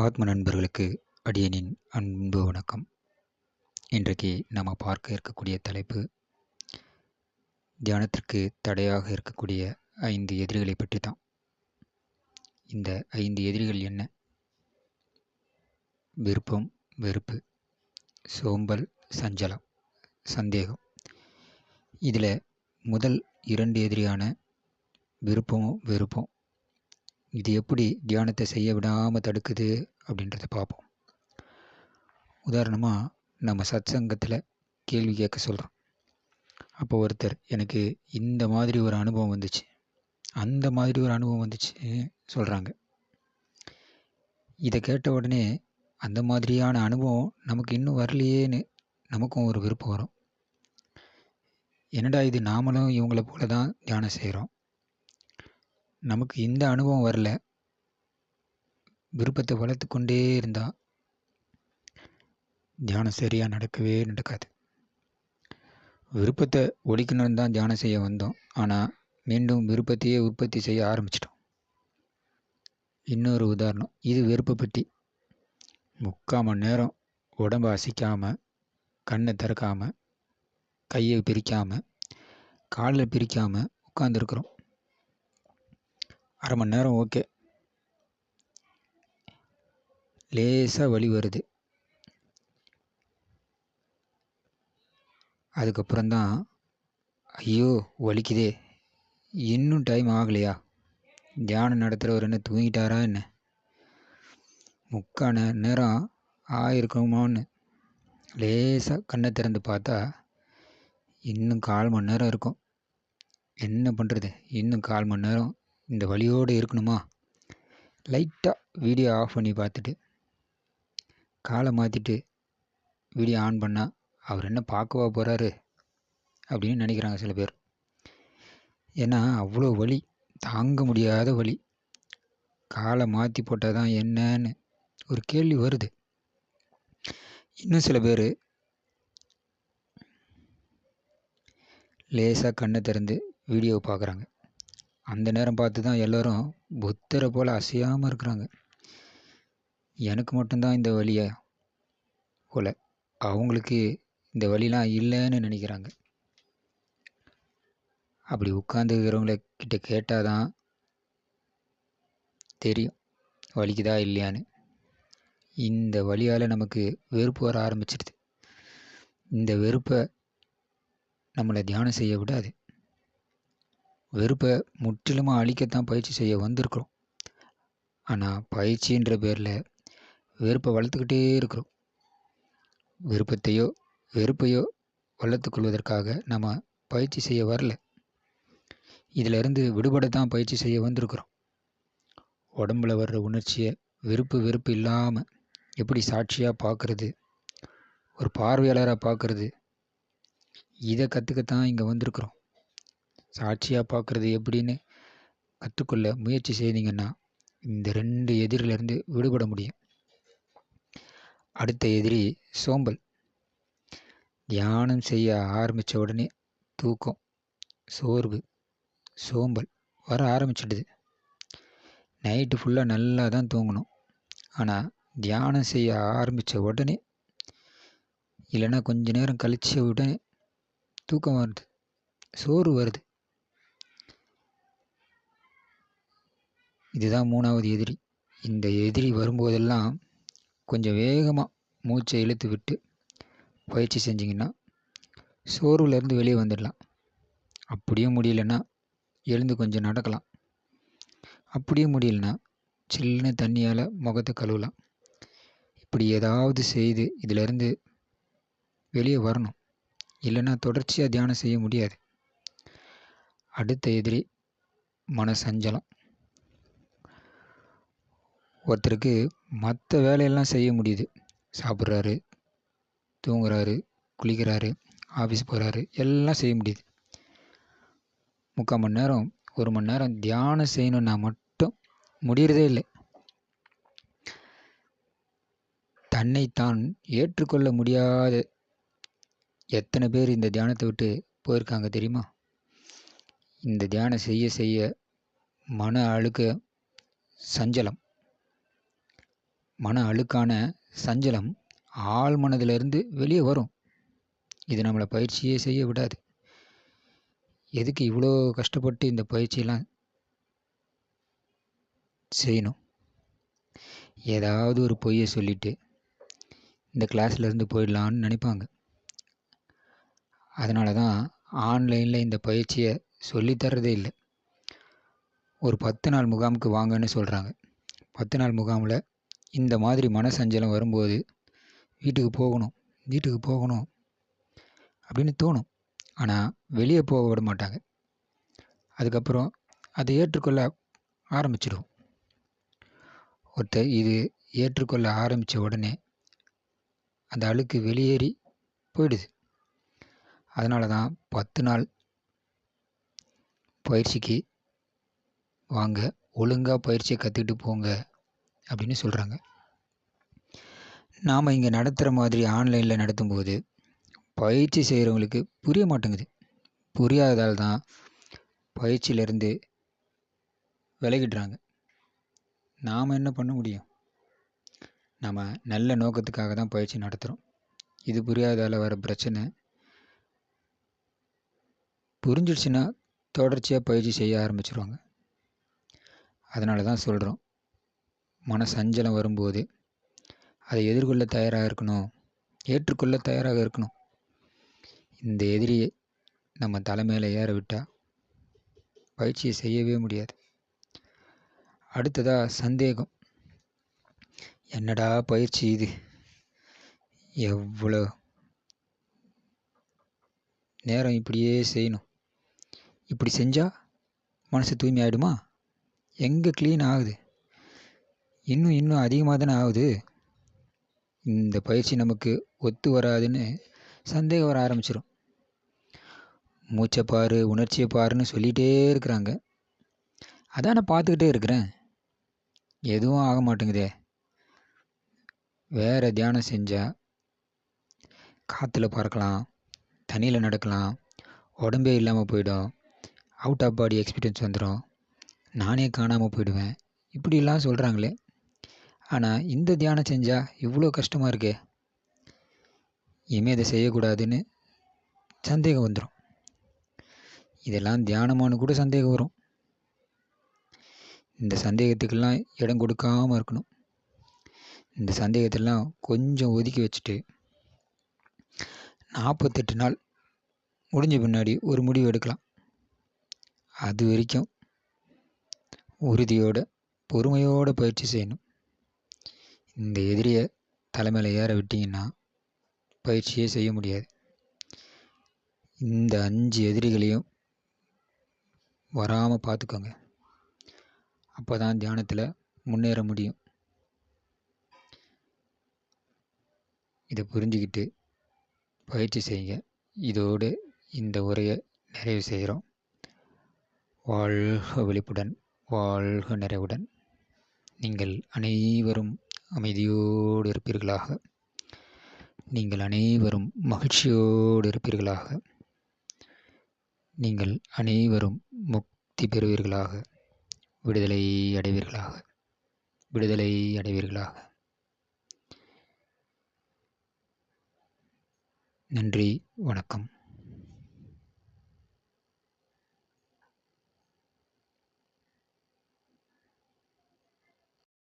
ஆத்ம நண்பர்களுக்கு அடியனின் அன்பு வணக்கம். இன்றைக்கு நம்ம பார்க்க இருக்கக்கூடிய தலைப்பு தியானத்திற்கு தடையாக இருக்கக்கூடிய ஐந்து எதிரிகளை பற்றி தான் இந்த ஐந்து எதிரிகள் என்ன? விருப்பம் வெறுப்பு சோம்பல் சஞ்சலம் சந்தேகம். இதில் முதல் இரண்டு எதிரியான விருப்பமும் வெறுப்பும் இது எப்படி தியானத்தை செய்ய விடாமல் தடுக்குது அப்படின்றத பார்ப்போம். உதாரணமாக நம்ம சத் சங்கத்தில் கேள்வி கேட்க சொல்கிறோம் அப்போ ஒருத்தர் எனக்கு இந்த மாதிரி ஒரு அனுபவம் வந்துச்சு. அந்த மாதிரி ஒரு அனுபவம் வந்துச்சு சொல்கிறாங்க இதை கேட்ட உடனே அந்த மாதிரியான அனுபவம் நமக்கு இன்னும் வரலையேன்னு நமக்கும் ஒரு விருப்பம் வரும். என்னடா இது நாமளும் இவங்களை போல தான் தியானம் செய்கிறோம் நமக்கு இந்த அனுபவம் வரல விருப்பத்தை வளர்த்து கொண்டே இருந்தால் தியானம் சரியாக நடக்கவே நடக்காது. விருப்பத்தை ஒழிக்கணும்னு தான் தியானம் செய்ய வந்தோம். ஆனால் மீண்டும் விருப்பத்தையே உற்பத்தி செய்ய ஆரம்பிச்சிட்டோம். இன்னொரு உதாரணம். இது வெறுப்பை பற்றி முக்கால் மணி நேரம் உடம்பை அசைக்காமல் கண்ணை திறக்காமல் கையை பிரிக்காமல் காலில் பிரிக்காமல் உட்காந்துருக்குறோம் அரை மணி நேரம் ஓகே. லேசாக வலி வருது. அதுக்கப்புறம்தான் ஐயோ வலிக்குதே. இன்னும் டைம் ஆகலையா? தியானம் நடத்துகிறவர் என்ன தூங்கிட்டாரா என்ன? முக்கான நேரம் ஆயிருக்குமான்னு லேசாக கண்ணை திறந்து பார்த்தா இன்னும் கால் மணி நேரம் இருக்கும். என்ன பண்ணுறது இன்னும் கால் மணி நேரம் இந்த வழியோடு இருக்கணுமா? லைட்டாக வீடியோ ஆஃப் பண்ணி பார்த்துட்டு காலை மாற்றிட்டு வீடியோ ஆன் பண்ணால் அவர் என்ன பார்க்கவா போகிறாரு அப்படின்னு நினைக்கிறாங்க சில பேர். ஏன்னா அவ்வளோ வலி தாங்க முடியாத வலி. காலை மாற்றி போட்டால் தான் என்னன்னு ஒரு கேள்வி வருது. இன்னும் சில பேர் லேசாக கண்ணை திறந்து வீடியோ பார்க்குறாங்க. அந்த நேரம் பார்த்து தான் எல்லோரும் புத்தரை போல் அசையாமல் இருக்கிறாங்க. எனக்கு மட்டும்தான் இந்த வழியை போல். அவங்களுக்கு இந்த வழிலாம் இல்லைன்னு நினைக்கிறாங்க. அப்படி உட்காந்துக்கிறவங்கள கிட்ட கேட்டால் தான் தெரியும் வலிக்குதா இல்லையான்னு. இந்த வழியால் நமக்கு வெறுப்பு வர ஆரம்பிச்சிடுது இந்த வெறுப்பை நம்மளை தியானம் செய்ய விடாது. வெறுப்பை முற்றிலுமாக அழிக்கத்தான் பயிற்சி செய்ய வந்திருக்கிறோம். ஆனால் பயிற்சின்ற பேரில் வெறுப்பை வளர்த்துக்கிட்டே இருக்கிறோம். விருப்பத்தையோ வெறுப்பையோ வளர்த்து கொள்வதற்காக நம்ம பயிற்சி செய்ய வரல. இதிலிருந்து விடுபட தான் பயிற்சி செய்ய வந்திருக்கிறோம். உடம்புல வர்ற உணர்ச்சியை வெறுப்பு வெறுப்பு இல்லாமல் எப்படி சாட்சியாக பார்க்குறது ஒரு பார்வையாளராக பார்க்குறது இதை கற்றுக்கத்தான் இங்கே வந்திருக்கிறோம். சாட்சியாக பார்க்குறது எப்படின்னு கற்றுக்கொள்ள முயற்சி செய்தீங்கன்னா இந்த ரெண்டு எதிரிலிருந்து விடுபட முடியும். அடுத்த எதிரி சோம்பல். தியானம் செய்ய ஆரம்பித்த உடனே தூக்கம் சோர்வு சோம்பல் வர ஆரம்பிச்சிடுது. நைட்டு ஃபுல்லாக நல்லா தான் தூங்கணும். ஆனால் தியானம் செய்ய ஆரம்பித்த உடனே இல்லைன்னா கொஞ்ச நேரம் கழிச்ச உடனே தூக்கம் வருது சோறு வருது. இதுதான் மூணாவது எதிரி. இந்த எதிரி வரும்போதெல்லாம் கொஞ்சம் வேகமாக மூச்சை இழுத்து விட்டு பயிற்சி செஞ்சிங்கன்னா சோர்வுலேருந்து வெளியே வந்துடலாம். அப்படியும் முடியலன்னா எழுந்து கொஞ்சம் நடக்கலாம். அப்படியும் முடியலன்னா சில்லுன்னு தண்ணியால் முகத்தை கழுவலாம். இப்படி ஏதாவது செய்து இதிலேருந்து வெளியே வரணும். இல்லைன்னா தொடர்ச்சியாக தியானம் செய்ய முடியாது. அடுத்த எதிரி மனசஞ்சலம். ஒருத்தருக்கு மற்ற வேலையெல்லாம் செய்ய முடியுது. சாப்பிட்றாரு தூங்குறாரு குளிக்கிறாரு ஆஃபீஸ் போகிறாரு எல்லாம் செய்ய முடியுது. முக்கால் மணி நேரம் ஒரு மணி நேரம் தியானம் செய்யணுன்னா மட்டும் முடிகிறதே இல்லை. தன்னைத்தான் ஏற்றுக்கொள்ள முடியாத எத்தனை பேர் இந்த தியானத்தை விட்டு போயிருக்காங்க தெரியுமா? இந்த தியானம் செய்ய செய்ய மன அழுக்க சஞ்சலம். மன அழுக்கான சஞ்சலம் ஆழ் மனதிலிருந்து வெளியே வரும். இது நம்மளை பயிற்சியே செய்ய விடாது. எதுக்கு இவ்வளோ கஷ்டப்பட்டு இந்த பயிற்சியெலாம் செய்யணும்? ஏதாவது ஒரு பொய்யை சொல்லிட்டு இந்த கிளாஸ்லேருந்து போயிடலான்னு நினைப்பாங்க. அதனால தான் ஆன்லைனில் இந்த பயிற்சியை சொல்லித்தரதே இல்லை. ஒரு பத்து நாள் முகாமுக்கு வாங்கன்னு சொல்கிறாங்க பத்து நாள் முகாமில் இந்த மாதிரி மனசஞ்சலம் வரும்போது வீட்டுக்கு போகணும் வீட்டுக்கு போகணும் அப்படின்னு தோணும். ஆனால் வெளியே போக விட மாட்டாங்க. அதுக்கப்புறம் அதை ஏற்றுக்கொள்ள ஆரம்பிச்சிடும் ஒருத்தர் இது ஏற்றுக்கொள்ள ஆரம்பித்த உடனே அந்த அழுக்கு வெளியேறி போயிடுது. அதனால தான் பத்து நாள் பயிற்சிக்கு வாங்க ஒழுங்காக பயிற்சியை கற்றுக்கிட்டு போங்க அப்படின்னு சொல்கிறாங்க நாம் இங்கே நடத்துகிற மாதிரி ஆன்லைனில் நடத்தும்போது பயிற்சி செய்கிறவங்களுக்கு புரிய மாட்டேங்குது. புரியாததால் தான் பயிற்சியிலேருந்து விலகிடுறாங்க. நாம் என்ன பண்ண முடியும்? நம்ம நல்ல நோக்கத்துக்காக தான் பயிற்சி நடத்துகிறோம் இது புரியாததால் வர பிரச்சனை புரிஞ்சிடுச்சுன்னா தொடர்ச்சியாக பயிற்சி செய்ய ஆரம்பிச்சிருவாங்க. அதனால தான் சொல்கிறோம் மன சஞ்சலம் வரும்போது அதை எதிர்கொள்ள தயாராக இருக்கணும் ஏற்றுக்கொள்ள தயாராக இருக்கணும். இந்த எதிரியை நம்ம தலைமையில் ஏற விட்டால் பயிற்சியை செய்யவே முடியாது. அடுத்ததாக சந்தேகம். என்னடா பயிற்சி இது? எவ்வளோ நேரம் இப்படியே செய்யணும். இப்படி செஞ்சால் மனசு தூய்மை ஆகிடுமா எங்கே க்ளீன் ஆகுது? இன்னும் இன்னும் அதிகமாக தானே ஆகுது? இந்த பயிற்சி நமக்கு ஒத்து வராதுன்னு சந்தேகம் வர ஆரம்பிச்சிடும் மூச்சை பாரு உணர்ச்சியை பாருன்னு சொல்லிகிட்டே இருக்கிறாங்க. அதான் நான் பார்த்துக்கிட்டே இருக்கிறேன். எதுவும் ஆக மாட்டேங்குதே. வேறு தியானம் செஞ்சால் காற்றுல பறக்கலாம் தண்ணியில் நடக்கலாம் உடம்பே இல்லாமல் போயிடும் அவுட் ஆஃப் பாடி எக்ஸ்பீரியன்ஸ் வந்துடும் நானே காணாமல் போயிடுவேன். இப்படிலாம் சொல்கிறாங்களே ஆனால் இந்த தியானம் செஞ்சால் இவ்வளோ கஷ்டமாக இருக்கே? இனிமேல் இதை செய்யக்கூடாதுன்னு சந்தேகம் வந்துடும் இதெல்லாம் தியானமானு கூட சந்தேகம் வரும். இந்த சந்தேகத்துக்கெல்லாம் இடம் கொடுக்காமல் இருக்கணும். இந்த சந்தேகத்தெல்லாம் கொஞ்சம் ஒதுக்கி வச்சுட்டு நாற்பத்தெட்டு நாள் முடிஞ்ச பின்னாடி ஒரு முடிவு எடுக்கலாம். அது வரைக்கும் உறுதியோடு பொறுமையோடு பயிற்சி செய்யணும். இந்த எதிரியை தலைமையில் ஏற விட்டிங்கன்னா பயிற்சியே செய்ய முடியாது. இந்த அஞ்சு எதிரிகளையும் வராமல் பார்த்துக்கோங்க அப்போ தான் தியானத்தில் முன்னேற முடியும். இதை புரிஞ்சுக்கிட்டு பயிற்சி செய்யுங்க. இதோடு இந்த உரையை நிறைவு செய்கிறோம். வாழ்க விழிப்புடன் வாழ்க நிறைவுடன். நீங்கள் அனைவரும் அமைதியோடு இருப்பீர்களாக. நீங்கள் அனைவரும் மகிழ்ச்சியோடு இருப்பீர்களாக. நீங்கள் அனைவரும் முக்தி பெறுவீர்களாக. விடுதலை அடைவீர்களாக. விடுதலை அடைவீர்களாக. நன்றி வணக்கம்.